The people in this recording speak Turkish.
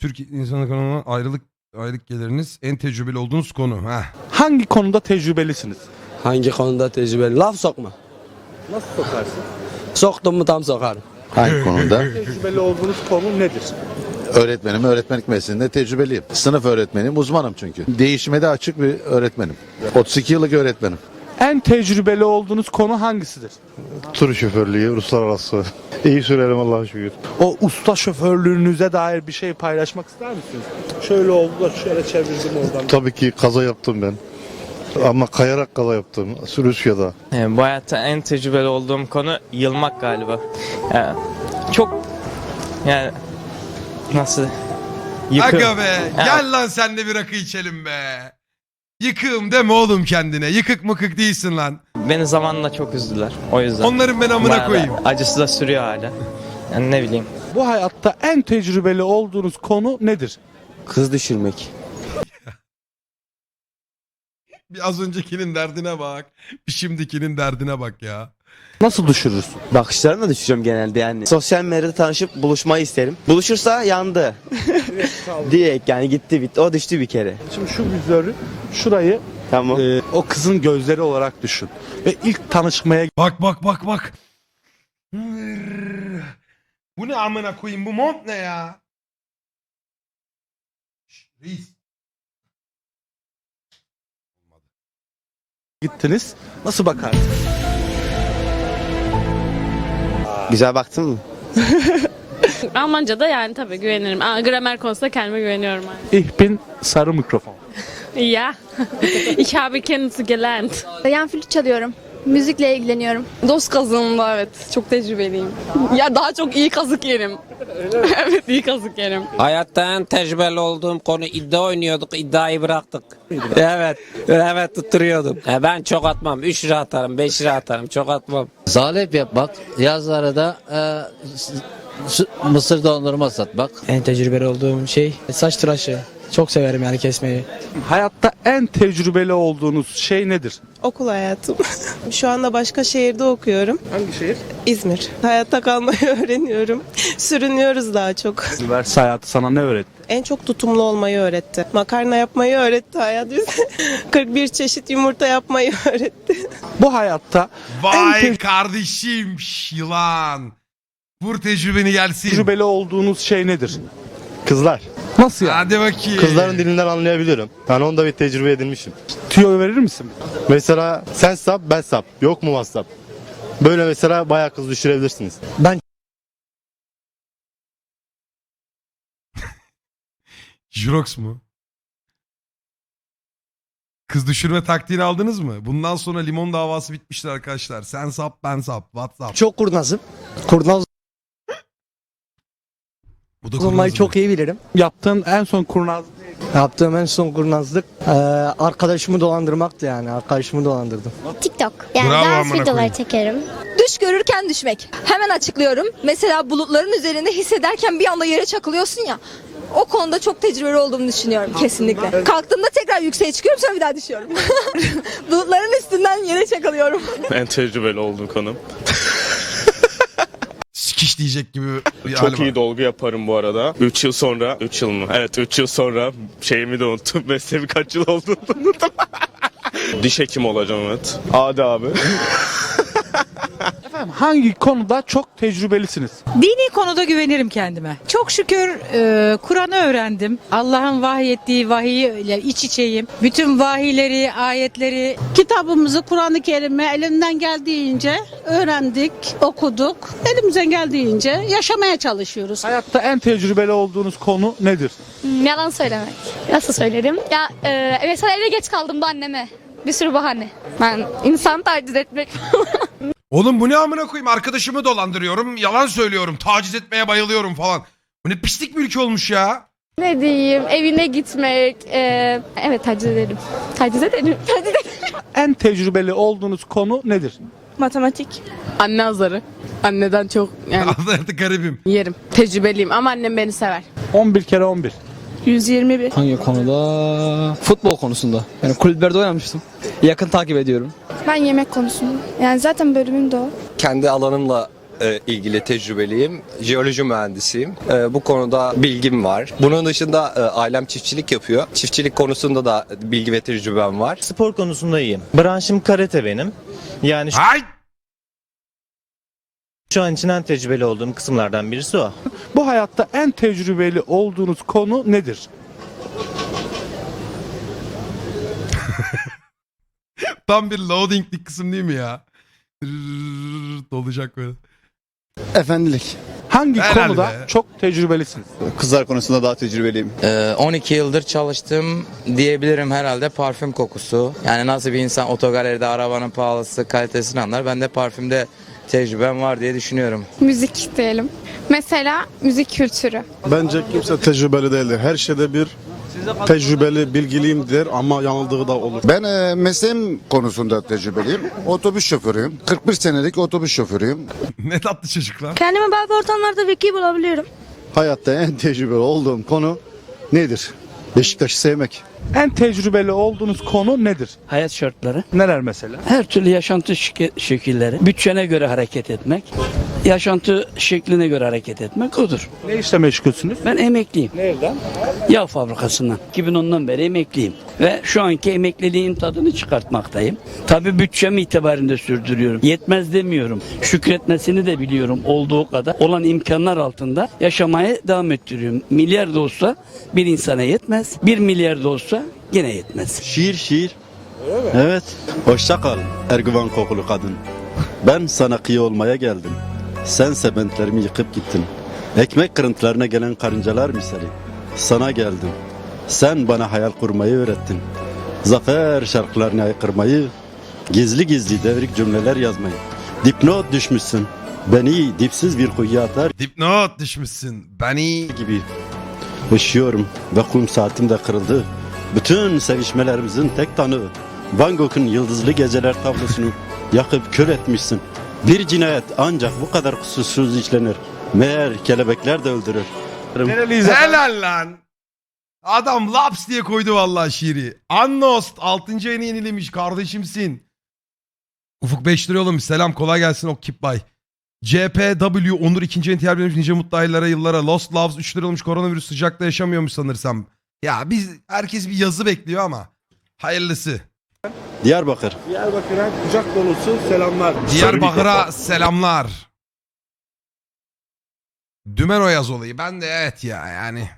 Türk insanı kanalına ayrılık aylık geliriniz en tecrübeli olduğunuz konu. Ha. Hangi konuda tecrübelisiniz? Hangi konuda tecrübeli? Laf sokma. Nasıl sokarsın? Soktum mu tam sokarım. Hangi konuda? Tecrübeli olduğunuz konu nedir? Öğretmenim, öğretmenlik mesleğinde tecrübeliyim. Sınıf öğretmeniyim, uzmanım çünkü. Değişime de açık bir öğretmenim. 32 yıllık öğretmenim. En tecrübeli olduğunuz konu hangisidir? Tur şoförlüğü, uluslararası. İyi sürerim Allah'a şükür. O usta şoförlüğünüze dair bir şey paylaşmak ister misiniz? Şöyle oldu da şöyle çevirdim oradan. Tabii ki kaza yaptım ben. Ama kayarak kaza yaptım. Rusya'da. Yani bu hayatta en tecrübeli olduğum konu yılmak galiba. Yani çok yani nasıl yıkım. Aga be. Gel lan sen de bir rakı içelim be. Yıkığım deme oğlum kendine. Yıkık mıkık değilsin lan. Beni zamanla çok üzdüler. O yüzden. Onların ben amına Bayağı koyayım. Acısı da sürüyor hala. Yani ne bileyim. Bu hayatta en tecrübeli olduğunuz konu nedir? Kız düşürmek. Bir az öncekinin derdine bak. Bir şimdikinin derdine bak ya. Nasıl düşürürsün? Bakışlarımla düşeceğim genelde yani. Sosyal medyada tanışıp buluşmayı isterim. Buluşursa yandı. Direkt yani gitti bitti. O düştü bir kere. Şimdi şu vizörü şurayı Tamam. e, o kızın gözleri olarak düşün. Ve ilk tanışmaya Bak bak bak bak. Bu ne amına koyayım bu mont ne ya? Şş, Reis. gittiniz. Nasıl bakarsın? Güzel baktın mı? Almanca'da yani tabii güvenirim. Aa, gramer konusunda kendime güveniyorum. Yani. Ich bin sarı mikrofon. Ja, ich habe Kenntnisse gelernt. Yan flüt çalıyorum. Müzikle ilgileniyorum. Dost kazığımda evet çok tecrübeliyim. Ya daha çok iyi kazık yerim. Evet iyi kazık yerim. Hayatta en tecrübeli olduğum konu iddia oynuyorduk. iddiayı bıraktık. evet. Evet tutturuyordum. E, ben çok atmam. 3 lira atarım, 5 lira atarım. Çok atmam. Zalep yapmak, yazları e, mısır dondurma satmak. En tecrübeli olduğum şey saç tıraşı. Çok severim yani kesmeyi. Hayatta en tecrübeli olduğunuz şey nedir? Okul hayatım. Şu anda başka şehirde okuyorum. Hangi şehir? İzmir. Hayatta kalmayı öğreniyorum. Sürünüyoruz daha çok. Üniversite hayatı sana ne öğretti? En çok tutumlu olmayı öğretti. Makarna yapmayı öğretti hayat bize. 41 çeşit yumurta yapmayı öğretti. Bu hayatta en Vay kardeşim şş, yılan. Vur tecrübeni gelsin. tecrübeli olduğunuz şey nedir? Kızlar. Nasıl yani? Hadi bakayım. Kızların dilinden anlayabiliyorum. Yani onda bir tecrübe edinmişim. Tüyo verir misin? Mesela sen sap, ben sap. Yok mu WhatsApp? Böyle mesela bayağı kız düşürebilirsiniz. Jirox mu? Kız düşürme taktiğini aldınız mı? Bundan sonra limon davası bitmiştir arkadaşlar. Sen sap ben sap. WhatsApp. Çok kurnazım. Kurnaz Bu da olmayı kurnaz çok iyi bilirim. Yaptığın en son kurnaz Yaptığım en son kurnazlık eee, arkadaşımı dolandırmaktı yani. Arkadaşımı dolandırdım. TikTok. Yani Bravo dans amına videoları çekerim. Düş görürken düşmek. Hemen açıklıyorum. Mesela bulutların üzerinde hissederken bir anda yere çakılıyorsun ya. O konuda çok tecrübeli olduğumu düşünüyorum kesinlikle. Kalktığımda tekrar yükseğe çıkıyorum sonra bir daha düşüyorum. Bulutların üstünden yere çakılıyorum. En tecrübeli olduğum konu. Sikiş diyecek gibi bir Çok hali iyi var. dolgu yaparım bu arada. 3 yıl sonra, 3 yıl mı? Evet 3 yıl sonra şeyimi de unuttum. Mesleğimi kaç yıl olduğunu da unuttum. Diş hekimi olacağım evet. Hadi abi. Efendim hangi konuda çok tecrübelisiniz? Dini konuda güvenirim kendime. Çok şükür e, Kur'an'ı öğrendim. Allah'ın vahyettiği vahiy ile iç içeyim. Bütün vahiyleri, ayetleri Kitabımızı Kur'an-ı Kerim'i elimden geldiğince öğrendik, okuduk. Elimizden geldiğince yaşamaya çalışıyoruz. Hayatta en tecrübeli olduğunuz konu nedir? Hmm, yalan söylemek. Nasıl söylerim? Ya e, mesela eve geç kaldım da anneme. Bir sürü bahane. Ben insan taciz etmek Oğlum bu ne amına koyayım? Arkadaşımı dolandırıyorum. Yalan söylüyorum. Taciz etmeye bayılıyorum falan. Bu ne pislik bir ülke olmuş ya. ne diyeyim evine gitmek. e, evet taciz ederim. Taciz ederim. Taciz ederim. En tecrübeli olduğunuz konu nedir? Matematik. Anne azarı. Anneden çok yani Artık garibim. yerim. Tecrübeliyim ama annem beni sever. 11 kere 11. 121. Hangi konuda? Futbol konusunda. Yani kulüplerde oynamıştım. Yakın takip ediyorum. Ben yemek konusunda. Yani zaten bölümüm de o. Kendi alanımla e, ilgili tecrübeliyim. Jeoloji mühendisiyim. E, bu konuda bilgim var. Bunun dışında e, ailem çiftçilik yapıyor. Çiftçilik konusunda da bilgi ve tecrübem var. Spor konusunda iyiyim. Branşım karate benim. Yani şu, Ay! Şu an için en tecrübeli olduğum kısımlardan birisi o. Bu hayatta en tecrübeli olduğunuz konu nedir? Tam bir loadinglik kısım değil mi ya? Rrrr, Dolacak böyle. Efendilik. Hangi Helal konuda çok tecrübelisiniz? Kızlar konusunda daha tecrübeliyim. 12 yıldır çalıştım diyebilirim herhalde parfüm kokusu. Yani nasıl bir insan otogaleride arabanın pahalısı kalitesini anlar. Ben de parfümde tecrübem var diye düşünüyorum. Müzik diyelim. Mesela müzik kültürü. Bence kimse tecrübeli değildir. Her şeyde bir tecrübeli, bilgiliyim der ama yanıldığı da olur. Ben e, mesleğim konusunda tecrübeliyim. Otobüs şoförüyüm. 41 senelik otobüs şoförüyüm. ne tatlı çocuklar. Kendimi bazı ortamlarda veki bulabiliyorum. Hayatta en tecrübeli olduğum konu nedir? Beşiktaş'ı sevmek. En tecrübeli olduğunuz konu nedir? Hayat şartları, Neler mesela? her türlü yaşantı şekilleri, bütçene göre hareket etmek, yaşantı şekline göre hareket etmek odur. Ne işle meşgulsünüz? Ben emekliyim. Nereden? Yağ fabrikasından. 2010'dan beri emekliyim. Ve şu anki emekliliğin tadını çıkartmaktayım. Tabii bütçem itibarinde sürdürüyorum. Yetmez demiyorum. Şükretmesini de biliyorum olduğu kadar. Olan imkanlar altında yaşamaya devam ettiriyorum. Milyar da olsa bir insana yetmez. Bir milyar da olsa gene yetmez. Şiir şiir. Evet. Hoşça kal Erguvan kokulu kadın. Ben sana kıyı olmaya geldim. Sen sebentlerimi yıkıp gittin. Ekmek kırıntılarına gelen karıncalar misali. Sana geldim. Sen bana hayal kurmayı öğrettin. Zafer şarkılarını aykırmayı, gizli gizli devrik cümleler yazmayı. Dipnot düşmüşsün. Beni dipsiz bir kuyuya atar Dipnot düşmüşsün. Beni... gibi. Üşüyorum ve kum saatim de kırıldı. Bütün sevişmelerimizin tek tanığı. Van Gogh'un Yıldızlı Geceler tablosunu yakıp kör etmişsin. Bir cinayet ancak bu kadar kusursuz işlenir. Meğer kelebekler de öldürür. Nereliyiz? Helal lan. Adam laps diye koydu vallahi şiiri. Annost 6. ayını yenilemiş kardeşimsin. Ufuk 5 lira yollamış. Selam kolay gelsin o Bay. CPW Onur 2. ayını tiyar vermiş nice mutlu aylara yıllara. Lost Loves 3 lira olmuş koronavirüs sıcakta yaşamıyormuş sanırsam. Ya biz herkes bir yazı bekliyor ama. Hayırlısı. Diyarbakır. Diyarbakır'a kucak dolusu selamlar. Diyarbakır'a selamlar. Dümen o yaz olayı. Ben de evet ya yani.